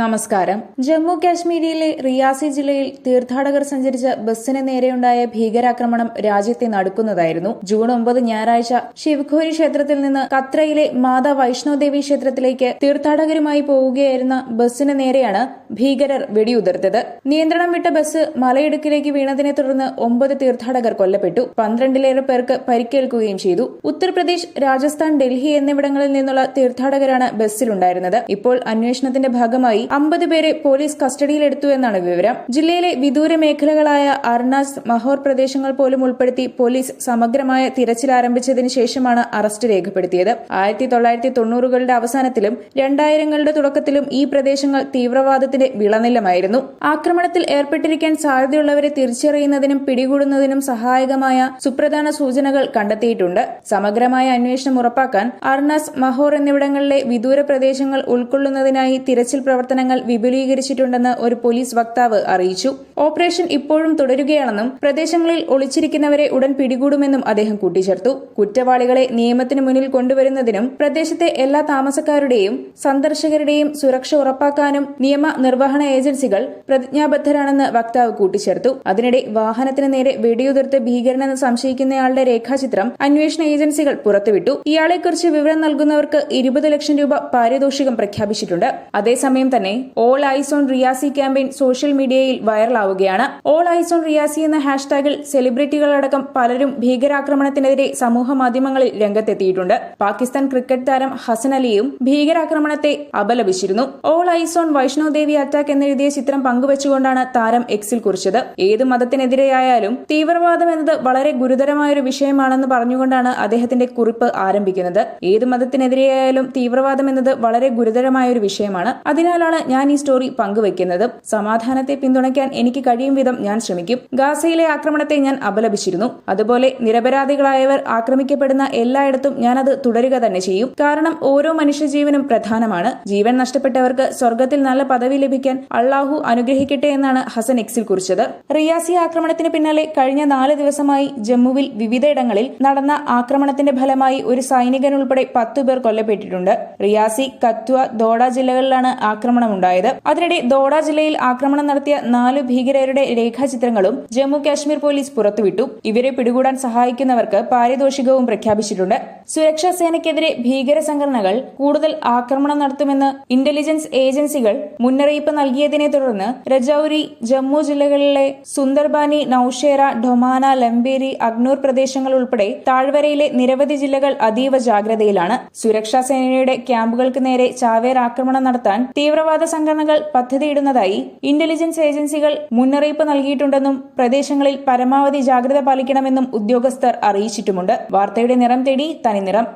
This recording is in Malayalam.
നമസ്കാരം. ജമ്മു കാശ്മീരിലെ റിയാസി ജില്ലയിൽ തീർത്ഥാടകർ സഞ്ചരിച്ച ബസ്സിന് നേരെയുണ്ടായ ഭീകരാക്രമണം രാജ്യത്തെ നടക്കുന്നതായിരുന്നു. ജൂൺ ഒമ്പത് ഞായറാഴ്ച ശിവഖോരി ക്ഷേത്രത്തിൽ നിന്ന് കത്രയിലെ മാതാ വൈഷ്ണോദേവി ക്ഷേത്രത്തിലേക്ക് തീർത്ഥാടകരുമായി പോവുകയായിരുന്ന ബസ്സിന് നേരെയാണ് ഭീകരർ വെടിയുതിർത്തത്. നിയന്ത്രണം വിട്ട ബസ് മലയിടുക്കിലേക്ക് വീണതിനെ തുടർന്ന് ഒമ്പത് തീർത്ഥാടകർ കൊല്ലപ്പെട്ടു. പന്ത്രണ്ടിലേറെ പേർക്ക് പരിക്കേൽക്കുകയും ചെയ്തു. ഉത്തർപ്രദേശ് രാജസ്ഥാൻ ഡൽഹി എന്നിവിടങ്ങളിൽ നിന്നുള്ള തീർത്ഥാടകരാണ് ബസ്സിലുണ്ടായിരുന്നത്. ഇപ്പോൾ അന്വേഷണത്തിന്റെ ഭാഗമായി അമ്പത് പേരെ പോലീസ് കസ്റ്റഡിയിലെടുത്തു എന്നാണ് വിവരം. ജില്ലയിലെ വിദൂര മേഖലകളായ അർണാസ് മഹോർ പ്രദേശങ്ങൾ പോലും ഉൾപ്പെടുത്തി പോലീസ് സമഗ്രമായ തിരച്ചിൽ ആരംഭിച്ചതിന് ശേഷമാണ് അറസ്റ്റ് രേഖപ്പെടുത്തിയത്. ആയിരത്തി തൊള്ളായിരത്തി തൊണ്ണൂറുകളുടെ അവസാനത്തിലും രണ്ടായിരങ്ങളുടെ തുടക്കത്തിലും ഈ പ്രദേശങ്ങൾ തീവ്രവാദത്തിന്റെ വിളനിലമായിരുന്നു. ആക്രമണത്തിൽ ഏർപ്പെട്ടിരിക്കാൻ സാധ്യതയുള്ളവരെ തിരിച്ചറിയുന്നതിനും പിടികൂടുന്നതിനും സഹായകമായ സുപ്രധാന സൂചനകൾ കണ്ടെത്തിയിട്ടുണ്ട്. സമഗ്രമായ അന്വേഷണം ഉറപ്പാക്കാൻ അർണാസ് മഹോർ എന്നിവിടങ്ങളിലെ വിദൂര പ്രദേശങ്ങൾ ഉൾക്കൊള്ളുന്നതിനായി തിരച്ചിൽ പ്രവർത്തനങ്ങൾ വിപുലീകരിച്ചിട്ടുണ്ടെന്ന് ഒരു പോലീസ് വക്താവ് അറിയിച്ചു. ഓപ്പറേഷൻ ഇപ്പോഴും തുടരുകയാണെന്നും പ്രദേശങ്ങളിൽ ഒളിച്ചിരിക്കുന്നവരെ ഉടൻ പിടികൂടുമെന്നും അദ്ദേഹം കൂട്ടിച്ചേർത്തു. കുറ്റവാളികളെ നിയമത്തിന് മുന്നിൽ കൊണ്ടുവരുന്നതിനും പ്രദേശത്തെ എല്ലാ താമസക്കാരുടെയും സന്ദർശകരുടെയും സുരക്ഷ ഉറപ്പാക്കാനും നിയമ നിർവഹണ ഏജൻസികൾ പ്രതിജ്ഞാബദ്ധരാണെന്ന് വക്താവ് കൂട്ടിച്ചേർത്തു. അതിനിടെ വാഹനത്തിന് നേരെ വെടിയുതിർത്ത് ഭീകരനെന്ന് സംശയിക്കുന്നയാളുടെ രേഖാചിത്രം അന്വേഷണ ഏജൻസികൾ പുറത്തുവിട്ടു. ഇയാളെക്കുറിച്ച് വിവരം നൽകുന്നവർക്ക് ഇരുപത് ലക്ഷം രൂപ പാരിതോഷികം പ്രഖ്യാപിച്ചിട്ടുണ്ട്. അതേസമയം തന്നെ all eyes on Reasi campaign social media വൈറലാവുകയാണ്. All eyes on Reasi എന്ന ഹാഷ്ടാഗിൽ സെലിബ്രിറ്റികളടക്കം പലരും ഭീകരാക്രമണത്തിനെതിരെ സമൂഹ മാധ്യമങ്ങളിൽ രംഗത്തെത്തിയിട്ടുണ്ട്. പാകിസ്ഥാൻ ക്രിക്കറ്റ് താരം ഹസൻ അലിയും ഭീകരാക്രമണത്തെ അപലപിച്ചിരുന്നു. All eyes on Vaishno Devi attack എന്നെഴുതിയ ചിത്രം പങ്കുവച്ചുകൊണ്ടാണ് താരം എക്സിൽ കുറിച്ചത്. ഏത് മതത്തിനെതിരെയായാലും തീവ്രവാദം എന്നത് വളരെ ഗുരുതരമായൊരു വിഷയമാണെന്ന് പറഞ്ഞുകൊണ്ടാണ് അദ്ദേഹത്തിന്റെ കുറിപ്പ് ആരംഭിക്കുന്നത്. ഏത് മതത്തിനെതിരെയായാലും തീവ്രവാദം എന്നത് വളരെ ഗുരുതരമായ ഒരു വിഷയമാണ്. അതിനാലാണ് ഞാൻ ഈ സ്റ്റോറി പങ്കുവെക്കുന്നത്. സമാധാനത്തെ പിന്തുണയ്ക്കാൻ എനിക്ക് കഴിയും വിധം ഞാൻ ശ്രമിക്കും. ഗാസയിലെ ആക്രമണത്തെ ഞാൻ അപലപിച്ചിരുന്നു. അതുപോലെ നിരപരാധികളായവർ ആക്രമിക്കപ്പെടുന്ന എല്ലായിടത്തും ഞാൻ അത് തുടരുക തന്നെ ചെയ്യും. കാരണം ഓരോ മനുഷ്യജീവനും പ്രധാനമാണ്. ജീവൻ നഷ്ടപ്പെട്ടവർക്ക് സ്വർഗത്തിൽ നല്ല പദവി ലഭിക്കാൻ അള്ളാഹു അനുഗ്രഹിക്കട്ടെ എന്നാണ് ഹസൻ എക്സിൽ കുറിച്ചത്. റിയാസി ആക്രമണത്തിന് പിന്നാലെ കഴിഞ്ഞ നാല് ദിവസമായി ജമ്മുവിൽ വിവിധയിടങ്ങളിൽ നടന്ന ആക്രമണത്തിന്റെ ഫലമായി ഒരു സൈനികനുൾപ്പെടെ പത്തു പേർ കൊല്ലപ്പെട്ടിട്ടുണ്ട്. റിയാസി കത്വ ദോഡ ജില്ലകളിലാണ് ആക്രമണമുണ്ടായത്. അതിനിടെ ദോഡ ജില്ലയിൽ ആക്രമണം നടത്തിയ നാല് ഭീകരരുടെ രേഖാചിത്രങ്ങളും ജമ്മു കാശ്മീർ പോലീസ് പുറത്തുവിട്ടു. ഇവരെ പിടികൂടാൻ സഹായിക്കുന്നവർക്ക് പാരിതോഷികവും പ്രഖ്യാപിച്ചിട്ടുണ്ട്. സുരക്ഷാ സേനയ്ക്കെതിരെ ഭീകര സംഘടനകൾ കൂടുതൽ ആക്രമണം നടത്തുമെന്ന് ഇന്റലിജൻസ് ഏജൻസികൾ മുന്നറിയിപ്പ് നൽകിയതിനെ തുടർന്ന് രജൌരി ജമ്മു ജില്ലകളിലെ സുന്ദർബാനി നൌഷേര ഡൊമാന ലംബേരി അഗ്നൂർ പ്രദേശങ്ങൾ ഉൾപ്പെടെ താഴ്വരയിലെ നിരവധി ജില്ലകൾ അതീവ ജാഗ്രതയിലാണ്. സുരക്ഷാ സേനയുടെ ക്യാമ്പുകൾക്ക് നേരെ ചാവേർ ആക്രമണം നടത്താൻ തീവ്രവാദ സംഘടനകൾ പദ്ധതിയിടുന്നതായി ഇന്റലിജൻസ് ഏജൻസികൾ മുന്നറിയിപ്പ് നൽകിയിട്ടുണ്ടെന്നും പ്രദേശങ്ങളിൽ പരമാവധി ജാഗ്രത പാലിക്കണമെന്നും ഉദ്യോഗസ്ഥർ അറിയിച്ചിട്ടുമുണ്ട്. വാർത്തയുടെ നിറം തേടി തനിനിറം.